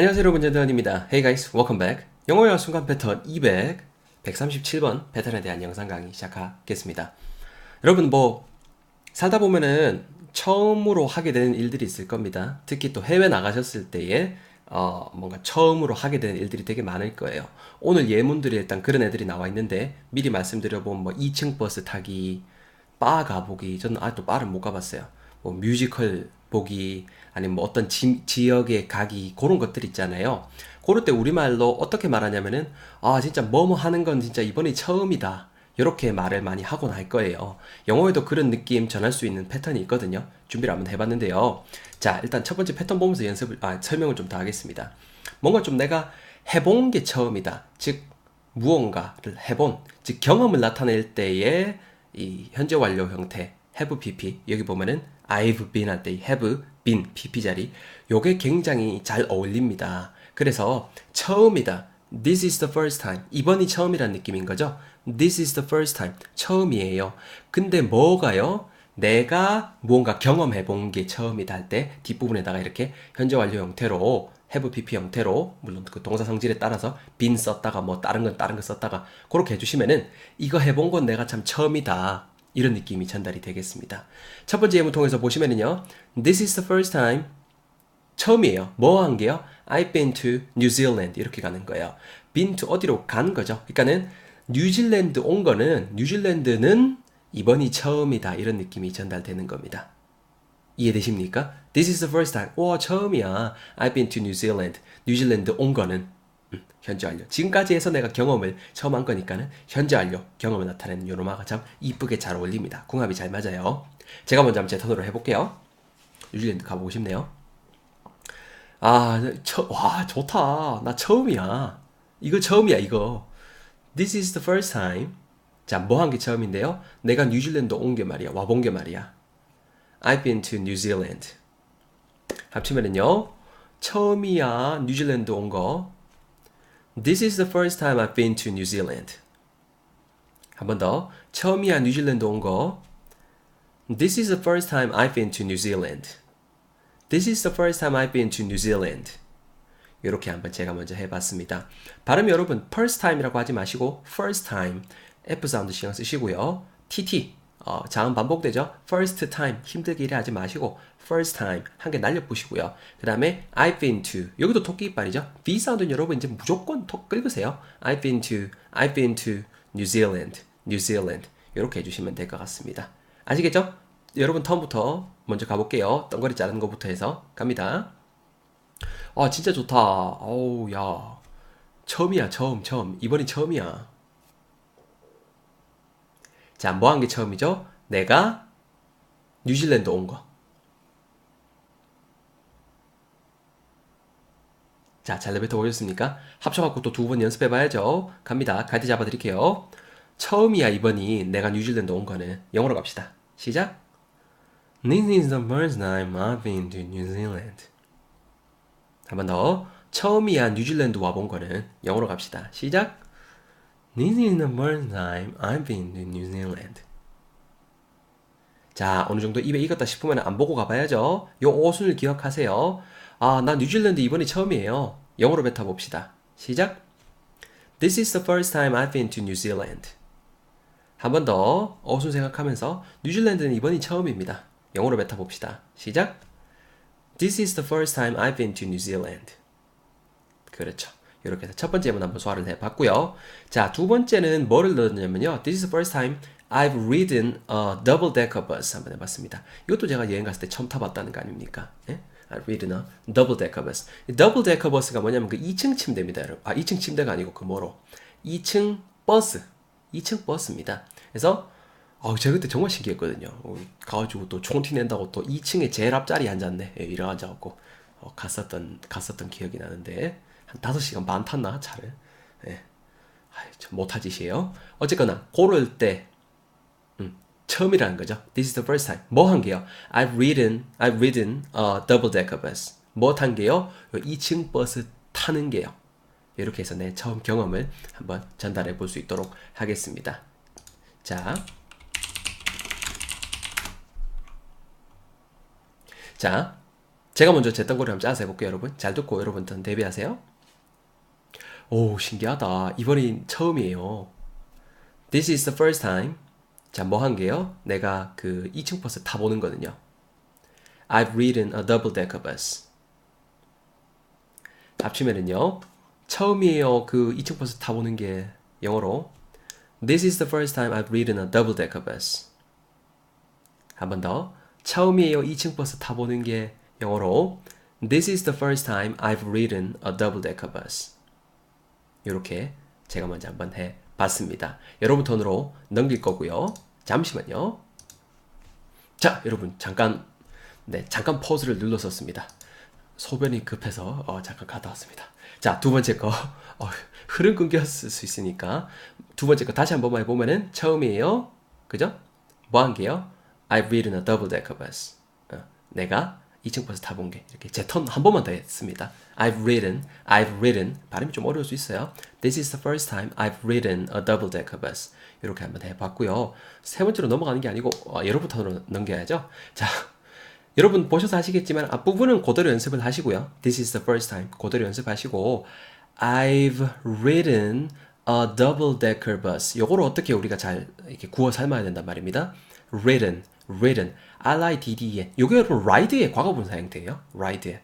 안녕하세요 여러분 전대원입니다. Hey guys, welcome back. 영어의 순간 패턴 200, 137번 패턴에 대한 영상 강의 시작하겠습니다. 여러분 뭐 살다 보면은 처음으로 하게 되는 일들이 있을 겁니다. 특히 또 해외 나가셨을 때에 어, 뭔가 처음으로 하게 되는 일들이 되게 많을 거예요. 오늘 예문들이 일단 그런 애들이 나와 있는데 미리 말씀드려본 뭐 2층 버스 타기, 바 가보기, 저는 아직도 바를 못 가봤어요. 뭐 뮤지컬 보기, 아니면 뭐 어떤 지, 지역에 가기, 그런 것들 있잖아요. 그럴 때 우리말로 어떻게 말하냐면은, 아, 진짜 뭐뭐 하는 건 진짜 이번이 처음이다. 이렇게 말을 많이 하곤 할 거예요. 영어에도 그런 느낌 전할 수 있는 패턴이 있거든요. 준비를 한번 해봤는데요. 자, 일단 첫 번째 패턴 보면서 연습을, 아, 설명을 좀 더 하겠습니다. 뭔가 좀 내가 해본 게 처음이다. 즉, 무언가를 해본, 즉, 경험을 나타낼 때의 이 현재 완료 형태, have pp. 여기 보면은 I've been 할 때 have been pp 자리. 요게 굉장히 잘 어울립니다. 그래서 처음이다. This is the first time. 이번이 처음이란 느낌인 거죠. This is the first time. 처음이에요. 근데 뭐가요? 내가 무언가 경험해 본 게 처음이다 할 때 뒷부분에다가 이렇게 현재 완료 형태로 have pp 형태로 물론 그 동사 성질에 따라서 been 썼다가 뭐 다른 건 다른 거 썼다가 그렇게 해주시면은 이거 해본 건 내가 참 처음이다 이런 느낌이 전달이 되겠습니다. 첫 번째 예문 통해서 보시면은요. This is the first time. 처음이에요. 뭐 한 게요? I've been to New Zealand. 이렇게 가는 거예요. been to 어디로 간 거죠. 그러니까는 뉴질랜드 온 거는 뉴질랜드는 이번이 처음이다. 이런 느낌이 전달되는 겁니다. 이해되십니까? This is the first time. 와, 처음이야. I've been to New Zealand. 뉴질랜드 온 거는 음, 현재 완료. 지금까지 해서 내가 경험을 처음 한 거니까는 현재 완료 경험을 나타내는 요노마가 참 이쁘게 잘 어울립니다. 궁합이 잘 맞아요. 제가 먼저 한번 제 턴으로 해볼게요. 뉴질랜드 가보고 싶네요. 아, 처, 와, 좋다. 나 처음이야. 이거 처음이야, 이거. This is the first time. 자, 뭐 한 게 처음인데요? 내가 뉴질랜드 온 게 말이야. 와본 게 말이야. I've been to New Zealand. 합치면은요. 처음이야. 뉴질랜드 온 거. This is the first time I've been to New Zealand. 한 번 더. 처음이야. 뉴질랜드 온 거. This is the first time I've been to New Zealand. This is the first time I've been to New Zealand. 이렇게 한번 제가 먼저 해봤습니다. 발음 여러분 first time이라고 하지 마시고 first time F 사운드 신경 쓰시고요. TT 어, 자음 반복되죠. first time 힘들게 일해 하지 마시고 first time 한 개 날려보시고요. 그 다음에 I've been to 여기도 토끼 이빨이죠. V 사운드는 여러분 이제 무조건 톡 긁으세요. I've been to I've been to New Zealand, New Zealand 이렇게 해주시면 될 것 같습니다. 아시겠죠? 여러분 턴부터 먼저 가볼게요. 덩거리 자르는 것부터 해서 갑니다. 아 진짜 좋다. 어우 야 처음이야 처음 처음 이번이 처음이야. 자 뭐 한 게 처음이죠? 내가 뉴질랜드 온 거. 자, 잘 내뱉어 보셨습니까? 합쳐갖고 또 두 번 연습해봐야죠. 갑니다. 갈대 잡아드릴게요. 처음이야, 이번이 내가 뉴질랜드 온 거는. 영어로 갑시다. 시작! This is the first time I've been to New Zealand. 한 번 더. 처음이야 뉴질랜드 와본 거는 영어로 갑시다. 시작. This is the first time I've been to New Zealand. 자, 어느 정도 입에 익었다 싶으면 안 보고 가봐야죠. 요 오순을 기억하세요. 아, 나 뉴질랜드 이번이 처음이에요. 영어로 뱉어봅시다. 시작. This is the first time I've been to New Zealand. 한 번 더 어순 생각하면서 뉴질랜드는 이번이 처음입니다. 영어로 뱉어봅시다. 시작. This is the first time I've been to New Zealand. 그렇죠. 이렇게 해서 첫 번째 문 한번 소화를 해봤고요. 자, 두 번째는 뭐를 넣었냐면요. This is the first time I've ridden a double-decker bus 한번 해봤습니다. 이것도 제가 여행 갔을 때 처음 타봤다는 거 아닙니까? 예? I've ridden a double-decker bus. double-decker bus가 뭐냐면 그 2층 침대입니다, 여러분. 아, 2층 침대가 아니고 그 뭐로? 2층 버스. 2층 버스입니다. 그래서 아, 제가 그때 정말 신기했거든요. 어, 가가지고 또 총티 낸다고 또 2층에 제일 앞자리에 앉았네. 예, 이래 앉아갖고 어, 갔었던 갔었던 기억이 나는데 한 5시간 반 탔나 차를. 예. 아이, 참 못할 짓이에요. 어쨌거나 고를 때 음, 처음이라는 거죠. This is the first time. 뭐 한 게요? I've ridden, I've ridden a double-decker bus. 뭐 탄 게요? 2층 버스 타는 게요. 이렇게 해서 내 처음 경험을 한번 전달해 볼 수 있도록 하겠습니다. 자, 자, 제가 먼저 제 덩거리 한번 짜서 해볼게요, 여러분. 잘 듣고 여러분들 대비하세요. 오, 신기하다. 이번이 처음이에요. This is the first time. 자, 뭐 한 게요? 내가 그 2층 버스 타보는 거는요. I've ridden a double-decker bus. 합치면은요. 처음이에요. 그 2층 버스 타보는 게 영어로 This is the first time I've ridden a double-decker bus. 한 번 더. 처음이에요. 2층 버스 타보는 게 영어로 This is the first time I've ridden a double-decker bus. 이렇게 제가 먼저 한번 해 봤습니다. 여러분 톤으로 넘길 거고요. 잠시만요. 자, 여러분 잠깐 네, 잠깐 포즈를 눌렀었습니다. 소변이 급해서 어, 잠깐 갔다 왔습니다. 자, 두 번째 거 어, 흐름 끊겼을 수 있으니까 두 번째 거 다시 한 번만 해보면은 처음이에요. 그죠? 뭐한 게요? I've ridden a double-decker bus. 어, 내가 2층 버스 타본 게 이렇게 제 턴 한 번만 더 했습니다. I've ridden, I've ridden 발음이 좀 어려울 수 있어요. This is the first time I've ridden a double-decker bus. 이렇게 한번 해봤고요. 세 번째로 넘어가는 게 아니고 어, 여러분 턴으로 넘겨야죠. 자, 여러분 보셔서 아시겠지만 앞부분은 그대로 연습을 하시고요. This is the first time 그대로 연습하시고 I've ridden a double-decker bus. 요거를 어떻게 우리가 잘 이렇게 구워 삶아야 된단 말입니다. Ridden, ridden, R-I-D-D-E. 요게 여러분 ride의 과거분사 형태예요. ride.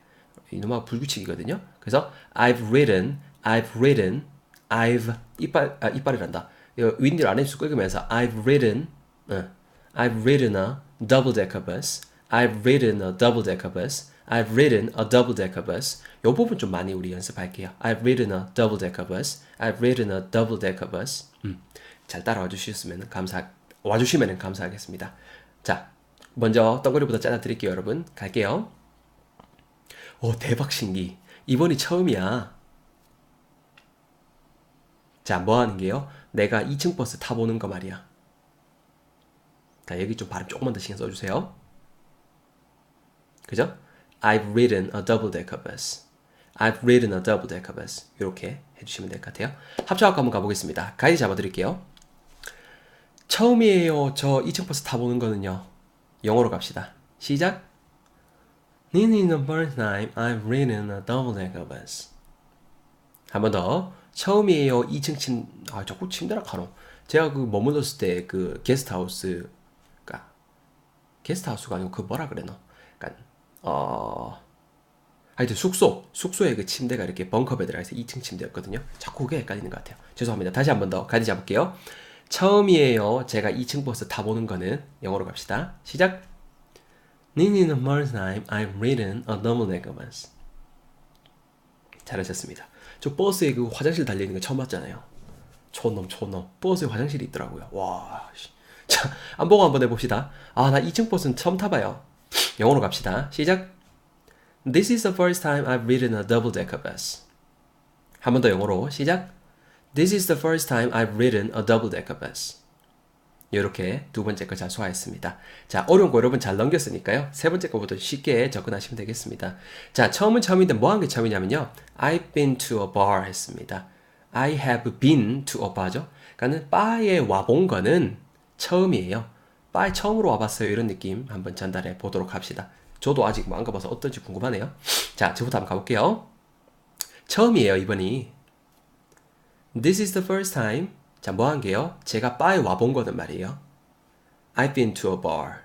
이놈아 불규칙이거든요. 그래서 I've ridden, I've ridden, I've 이빨 아, 이빨이란다. 윈디를 안에 수 끄면서 I've ridden, 어, I've ridden a double-decker bus. I've ridden a double-decker bus. I've ridden a double-decker bus. 요 부분 좀 많이 우리 연습할게요. I've ridden a double-decker bus. I've ridden a double-decker bus. 음, 잘 따라와 주셨으면 감사, 와주시면 감사하겠습니다. 자, 먼저 덩거리부터 짜다 드릴게요, 여러분. 갈게요. 오, 대박 신기. 이번이 처음이야. 자, 뭐 하는 게요? 내가 2층 버스 타보는 거 말이야. 자, 여기 좀 발음 조금만 더 신경 써주세요. 그죠? I've ridden a double-decker bus. I've ridden a double-decker bus. 이렇게 해주시면 될 것 같아요. 합쳐갖고 한번 가보겠습니다. 가이드 잡아드릴게요. 처음이에요. 저 2층 버스 타보는 거는요. 영어로 갑시다. 시작. This is the first time I've ridden a double-decker bus. 한 번 더. 처음이에요. 2층 침, 아, 자꾸 침대라 카노. 제가 그 머물렀을 때 그 게스트하우스, 가 게스트하우스가 아니고 그 뭐라 그래노? 그니까, 어, 하여튼 숙소, 숙소에 그 침대가 이렇게 벙커 베드라 해서 2층 침대였거든요. 자꾸 그게 헷갈리는 것 같아요. 죄송합니다. 다시 한 번 더 가지 잡을게요. 처음이에요. 제가 2층 버스 타보는 거는 영어로 갑시다. 시작. Is the first time I've ridden a double-decker bus. 잘하셨습니다. 저 버스에 그 화장실 달려있는 거 처음 봤잖아요. 촌놈, 촌놈. 버스에 화장실이 있더라고요. 와, 씨. 자, 안보고 한번 해봅시다. 아, 나 2층 버스는 처음 타봐요. 영어로 갑시다. 시작. This is the first time I've ridden a double-decker bus. 한 번 더 영어로 시작. This is the first time I've ridden a double-decker bus. 이렇게 두 번째 거잘 소화했습니다. 자, 어려운 거 여러분 잘 넘겼으니까요. 세 번째 거부터 쉽게 접근하시면 되겠습니다. 자, 처음은 처음인데 뭐 한 게 처음이냐면요. I've been to a bar 했습니다. I have been to a bar죠. 그러니까는 바에 와본 거는 처음이에요. 바에 처음으로 와봤어요. 이런 느낌 한번 전달해 보도록 합시다. 저도 아직 뭐 안 가봐서 어떨지 궁금하네요. 자, 저부터 한번 가볼게요. 처음이에요, 이번이. This is the first time. 자, 뭐 한 게요? 제가 바에 와본 거든 말이에요. I've been to a bar.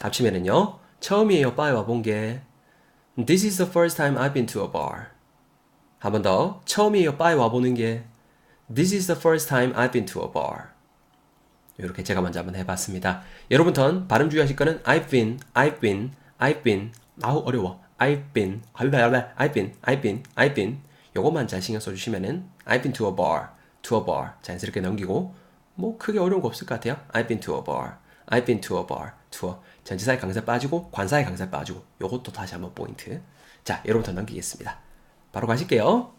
합치면은요. 처음이에요, 바에 와본 게. This is the first time I've been to a bar. 한 번 더. 처음이에요, 바에 와보는 게. This is the first time I've been to a bar. 이렇게 제가 먼저 한번 해봤습니다. 여러분 턴 발음 주의하실 거는 I've been, I've been, I've been. 아우 어려워. I've been, I've been, I've been, I've been. 요것만 잘 신경 써주시면은 I've been to a bar, to a bar 자연스럽게 넘기고 뭐 크게 어려운 거 없을 것 같아요. I've been to a bar, I've been to a bar, to 전치사의 강사 빠지고 관사의 강사 빠지고 요것도 다시 한번 포인트. 자, 여러분부터 넘기겠습니다. 바로 가실게요.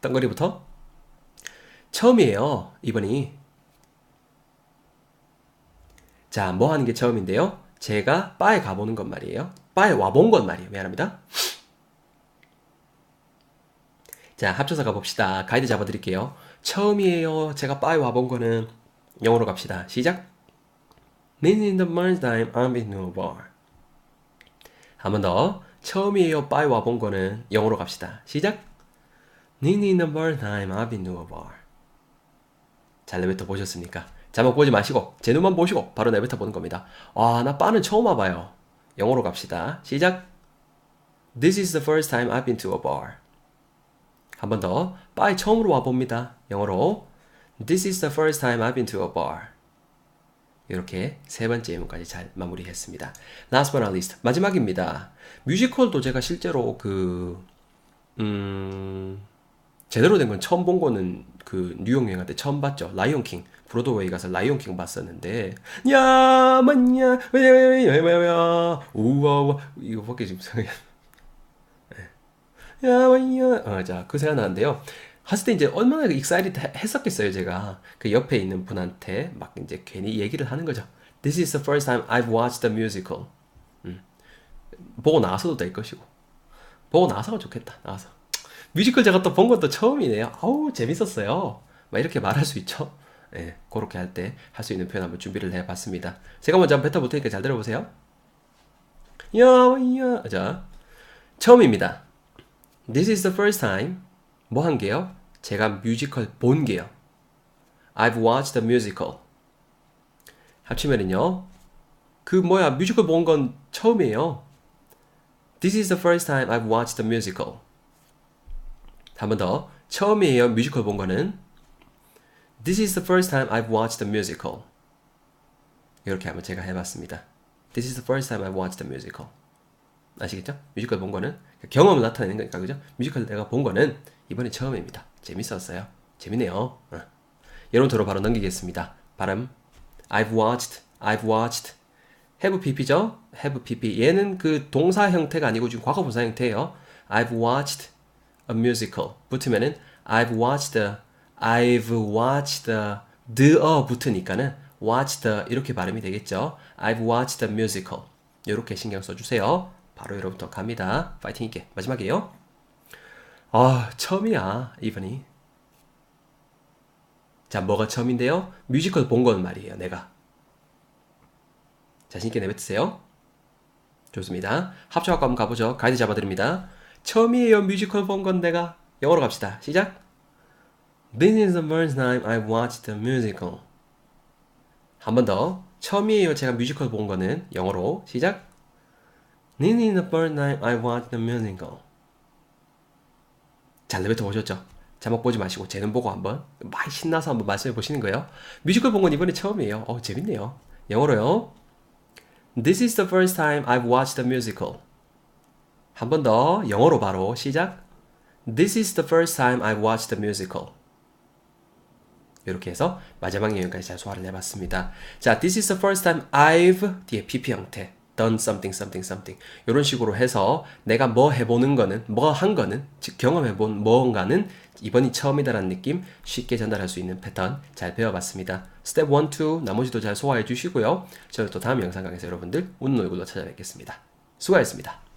덩거리부터 처음이에요. 이번이 자, 뭐 하는 게 처음인데요? 제가 바에 가보는 건 말이에요. 바에 와본 건 말이에요. 미안합니다. 자, 합쳐서 가봅시다. 가이드 잡아드릴게요. 처음이에요. 제가 바에 와본 거는 영어로 갑시다. 시작. This is the first time been to a bar. 한번 더. 처음이에요 빠이 와본 거는 영어로 갑시다. 시작. This is the first time I've been bar. 잘 내뱉어 보셨습니까? 자막 보지 마시고 제 눈만 보시고 바로 내뱉어 보는 겁니다. 와, 나 바는 처음 와봐요. 영어로 갑시다. 시작. This is the first time I've been to a bar. 한 번 더. 바에 처음으로 와봅니다. 영어로. This is the first time I've been to a bar. 이렇게 세 번째 예문까지 잘 마무리했습니다. Last but not least. 마지막입니다. 뮤지컬도 제가 실제로 그, 음, 제대로 된 건 처음 본 거는 그 뉴욕 여행할 때 처음 봤죠. 라이온 킹. 브로드웨이 가서 라이온 킹 봤었는데 야 만야 왜왜왜왜야 우와 우와 이거밖에 지금 생각이 안- 야 만야 어 자그 생각 나는데요. 했을 때 이제 얼마나 익사이트 했었겠어요 제가 그 옆에 있는 분한테 막 이제 괜히 얘기를 하는 거죠. This is the first time I've watched the musical. 음. 보고 나서도 될 것이고 보고 나서가 좋겠다 나와서 뮤지컬 제가 또 본 것도 처음이네요. 아우 재밌었어요. 막 이렇게 말할 수 있죠. 예, 그렇게 할 때 할 수 있는 표현 한번 준비를 해봤습니다. 제가 먼저 뱉어볼 테니까 잘 들어보세요. 야 야 자 처음입니다. This is the first time 뭐 한 게요? 제가 뮤지컬 본 게요. I've watched the musical. 합치면은요. 그 뭐야 뮤지컬 본 건 처음이에요. This is the first time I've watched the musical. 한 번 더. 처음이에요. 뮤지컬 본 거는. This is the first time I've watched the musical. 이렇게 한번 제가 해봤습니다. This is the first time I've watched the musical. 아시겠죠? 뮤지컬 본 거는 경험을 나타내는 거니까 그죠? 뮤지컬 내가 본 거는 이번이 처음입니다. 재밌었어요. 재밌네요. 어. 예론토로 바로 넘기겠습니다. 발음. I've watched, I've watched. have pp죠? have pp. 얘는 그 동사 형태가 아니고 지금 과거 분사 형태예요. I've watched a musical. 붙으면은 I've watched, I've watched the, 어 붙으니까는 watched 이렇게 발음이 되겠죠. I've watched the musical. 이렇게 신경 써주세요. 바로 여러분부터 갑니다. 파이팅 있게 마지막이에요. 아 처음이야 이번이. 자 뭐가 처음인데요? 뮤지컬 본 건 말이에요. 내가. 자신있게 내뱉으세요. 좋습니다. 합쳐갖고 한번 가보죠. 가이드 잡아드립니다. 처음이에요. 뮤지컬 본 건 내가. 영어로 갑시다. 시작. This is the first time I've watched the musical. 한 번 더. 처음이에요. 제가 뮤지컬 본 거는 영어로. 시작. Is the first time I watched the musical. 잘 내뱉어 보셨죠? 자막 보지 마시고 재능 보고 한번 많이 신나서 한번 말씀해 보시는 거예요. 뮤지컬 본 건 이번에 처음이에요. 어 재밌네요. 영어로요. This is the first time I've watched the musical. 한 번 더 영어로 바로 시작. This is the first time I've watched the musical. 이렇게 해서 마지막 내용까지 잘 소화를 해봤습니다. 자, this is the first time I've 뒤에 PP 형태 done something something something 이런 식으로 해서 내가 뭐 해보는 거는 뭐 한 거는 즉 경험해본 뭔가는 이번이 처음이다라는 느낌 쉽게 전달할 수 있는 패턴 잘 배워봤습니다. 스텝 1, 2 나머지도 잘 소화해 주시고요. 저는 또 다음 영상 강에서 여러분들 웃는 얼굴로 찾아뵙겠습니다. 수고하셨습니다.